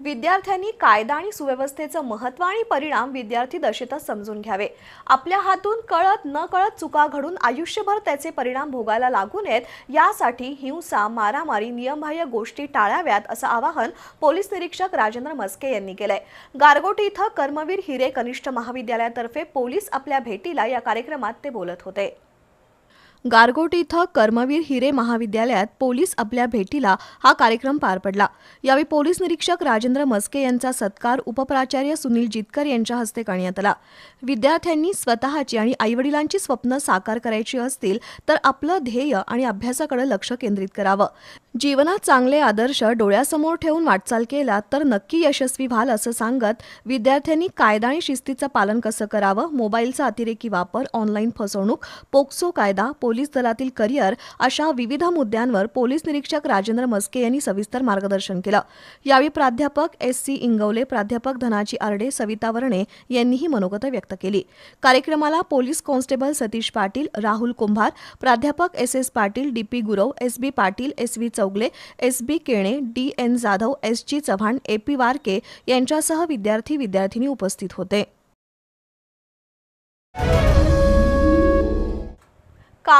विद्यार्थ्यांनी कायदा आणि सुव्यवस्थेचं महत्त्व आणि परिणाम विद्यार्थी दशेतच समजून घ्यावे. आपल्या हातून कळत न कळत चुका घडून आयुष्यभर त्याचे परिणाम भोगायला लागू नयेत यासाठी हिंसा मारामारी नियमबाह्य गोष्टी टाळाव्यात असं आवाहन पोलीस निरीक्षक राजेंद्र मस्के यांनी केलंय. गारगोटी इथं कर्मवीर हिरे कनिष्ठ महाविद्यालयातर्फे पोलीस आपल्या भेटीला या कार्यक्रमात ते बोलत होते. गारगोट इथं कर्मवीर हिरे महाविद्यालयात पोलीस आपल्या भेटीला हा कार्यक्रम पार पडला. यावेळी पोलीस निरीक्षक राजेंद्र मस्के यांचा सत्कार उपप्राचार्य सुनील जितकर यांच्या हस्ते करण्यात आला. विद्यार्थ्यांनी स्वतःची आणि आईवडिलांची स्वप्न साकार करायची असतील तर आपलं ध्येय आणि अभ्यासाकडे लक्ष केंद्रित करावं. जीवनात चांगले आदर्श डोळ्यासमोर ठेवून वाटचाल केला तर नक्की यशस्वी व्हाल असं सांगत विद्यार्थ्यांनी कायदा आणि शिस्तीचं पालन कसं करावं मोबाईलचा अतिरेकी वापर ऑनलाईन फसवणूक पोक्सो कायदा पोलीस दलातील करिअर अशा विविध मुद्द्यांवर पोलीस निरीक्षक राजेंद्र मस्के यांनी सविस्तर मार्गदर्शन केलं. यावेळी प्राध्यापक एस सी इंगवले प्राध्यापक धनाजी आरडे सविता वर्णे यांनीही मनोगत व्यक्त केली. कार्यक्रमाला पोलीस कॉन्स्टेबल सतीश पाटील राहुल कुंभार प्राध्यापक S S Patil D P Gurav S B Patil S V Chougule S B Kene D N Jadhav S G Chavan A P Warke यांच्यासह विद्यार्थी विद्यार्थिनी उपस्थित होते.